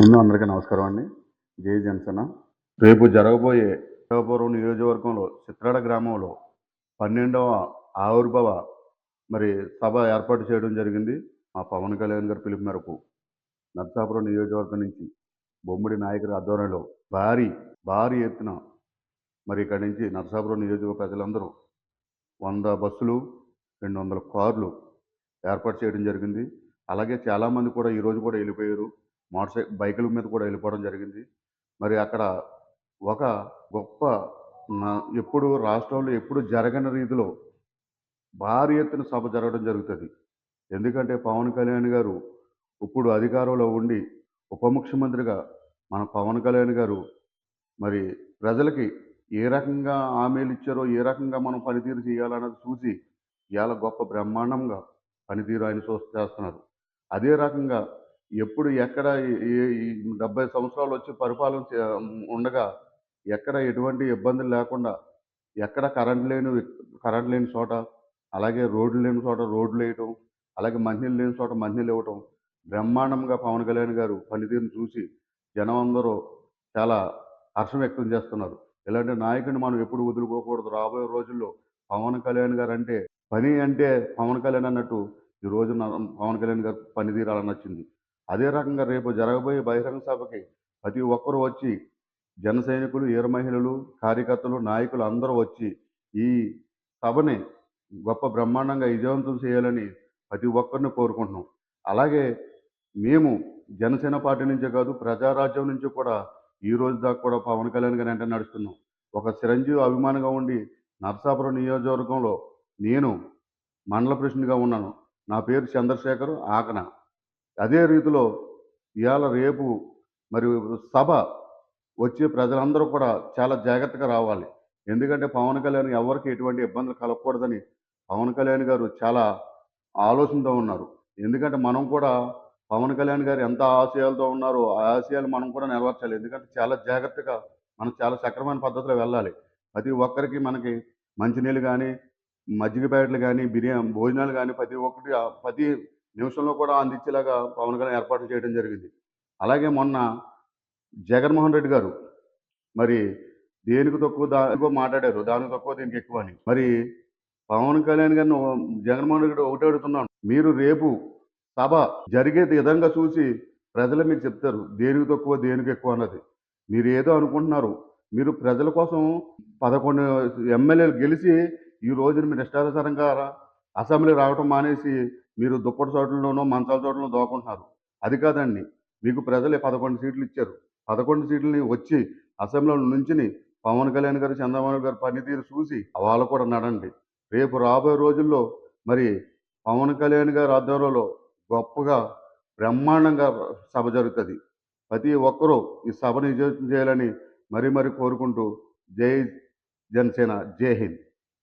ముందు అందరికీ నమస్కారం అండి. జై జనసేన. రేపు జరగబోయే శివపురం నియోజకవర్గంలో చిత్రాడ గ్రామంలో పన్నెండవ ఆవిర్భావ మరి సభ ఏర్పాటు చేయడం జరిగింది. మా పవన్ కళ్యాణ్ గారి పిలుపు మేరకు నర్సాపురం నియోజకవర్గం నుంచి బొమ్మిడి నాయకుడి ఆధ్వర్యంలో భారీ భారీ ఎత్తున మరి ఇక్కడి నుంచి నర్సాపురం నియోజకవర్గ ప్రజలందరూ వంద బస్సులు రెండు వందల కార్లు ఏర్పాటు చేయడం జరిగింది. అలాగే చాలామంది కూడా ఈరోజు కూడా వెళ్ళిపోయారు. మోటార్ సైకిల్ బైకుల మీద కూడా వెళ్ళిపోవడం జరిగింది. మరి అక్కడ ఒక గొప్ప ఎప్పుడు రాష్ట్రంలో ఎప్పుడు జరగని రీతిలో భారీ ఎత్తున సభ జరగడం జరుగుతుంది. ఎందుకంటే పవన్ కళ్యాణ్ గారు ఇప్పుడు అధికారంలో ఉండి ఉప ముఖ్యమంత్రిగా మన పవన్ కళ్యాణ్ గారు మరి ప్రజలకి ఏ రకంగా హామీలు ఇచ్చారో ఏ రకంగా మనం పనితీరు చేయాలన్నది చూసి ఇవాళ గొప్ప బ్రహ్మాండంగా పనితీరు ఆయన చూ చేస్తున్నారు. అదే రకంగా ఎప్పుడు ఎక్కడ ఈ డెబ్బై సంవత్సరాలు వచ్చి పరిపాలన చే- ఉండగా ఎక్కడ ఎటువంటి ఇబ్బందులు లేకుండా ఎక్కడ కరెంట్ లేని కరెంట్ లేని చోట అలాగే రోడ్లు లేని చోట రోడ్లు వేయటం అలాగే మంచినీళ్ళు లేని చోట మంచినీళ్ళు ఇవ్వటం బ్రహ్మాండంగా పవన్ కళ్యాణ్ గారు పనితీరును చూసి జనం అందరూ చాలా హర్షం వ్యక్తం చేస్తున్నారు. ఇలాంటి నాయకుడిని మనం ఎప్పుడు వదులుకోకూడదు. రాబోయే రోజుల్లో పవన్ కళ్యాణ్ గారు అంటే పని అంటే పవన్ కళ్యాణ్ అన్నట్టు ఈ రోజు పవన్ కళ్యాణ్ గారు పనితీరాలని నచ్చింది. అదే రకంగా రేపు జరగబోయే బహిరంగ సభకి ప్రతి ఒక్కరూ వచ్చి జన సైనికులు ఈర మహిళలు కార్యకర్తలు నాయకులు అందరూ వచ్చి ఈ సభని గొప్ప బ్రహ్మాండంగా విజయవంతం చేయాలని ప్రతి ఒక్కరిని కోరుకుంటున్నాం. అలాగే మేము జనసేన పార్టీ నుంచే కాదు ప్రజారాజ్యం నుంచి కూడా ఈ రోజు దాకా కూడా పవన్ కళ్యాణ్ గారి వెంట నడుస్తున్నాం. ఒక చిరంజీవి అభిమానిగా ఉండి నర్సాపురం నియోజకవర్గంలో నేను మండల ప్రెసిడెంట్గా ఉన్నాను. నా పేరు చంద్రశేఖర్ ఆకన. అదే రీతిలో ఇవాళ రేపు మరి సభ వచ్చే ప్రజలందరూ కూడా చాలా జాగ్రత్తగా రావాలి. ఎందుకంటే పవన్ కళ్యాణ్ ఎవరికి ఎటువంటి ఇబ్బందులు కలగకూడదని పవన్ కళ్యాణ్ గారు చాలా ఆలోచనతో ఉన్నారు. ఎందుకంటే మనం కూడా పవన్ కళ్యాణ్ గారు ఎంత ఆశయాలతో ఉన్నారో ఆ ఆశయాలు మనం కూడా నెరవేర్చాలి. ఎందుకంటే చాలా జాగ్రత్తగా మనం చాలా సక్రమైన పద్ధతిలో వెళ్ళాలి. ప్రతి ఒక్కరికి మనకి మంచినీళ్ళు కానీ మజ్జిగ ప్యాకెట్లు కానీ బిర్యానీ భోజనాలు కానీ ప్రతి ఒక్కటి ప్రతి నిమిషంలో కూడా అందించేలాగా పవన్ కళ్యాణ్ ఏర్పాట్లు చేయడం జరిగింది. అలాగే మొన్న జగన్మోహన్ రెడ్డి గారు మరి దేనికి తక్కువ దానికో మాట్లాడారు దానికి తక్కువ దీనికి ఎక్కువ అని. మరి పవన్ కళ్యాణ్ గారిని జగన్మోహన్ రెడ్డి ఒకటి అడుగుతున్నాను. మీరు రేపు సభ జరిగే విధంగా చూసి ప్రజలు మీకు చెప్తారు దేనికి తక్కువ దేనికి ఎక్కువ అన్నది. మీరు ఏదో అనుకుంటున్నారు. మీరు ప్రజల కోసం పదకొండు ఎమ్మెల్యేలు గెలిచి ఈ రోజున మీరు ఇష్టానుసారంగా అసెంబ్లీ రావటం మానేసి మీరు దుప్పటి చోట్లలోనో మంచాల చోట్లలో దోకుంటున్నారు. అది కాదండి. మీకు ప్రజలే పదకొండు సీట్లు ఇచ్చారు. పదకొండు సీట్లని వచ్చి అసెంబ్లీలో నుంచి పవన్ కళ్యాణ్ గారు చంద్రబాబు గారు పనితీరు చూసి వాళ్ళు కూడా నడండి. రేపు రాబోయే రోజుల్లో మరి పవన్ కళ్యాణ్ గారి ఆధ్వర్యంలో గొప్పగా బ్రహ్మాండంగా సభ జరుగుతుంది. ప్రతి ఒక్కరూ ఈ సభను విజయం చేయాలని మరీ మరీ కోరుకుంటూ జై జనసేన జై హింద్.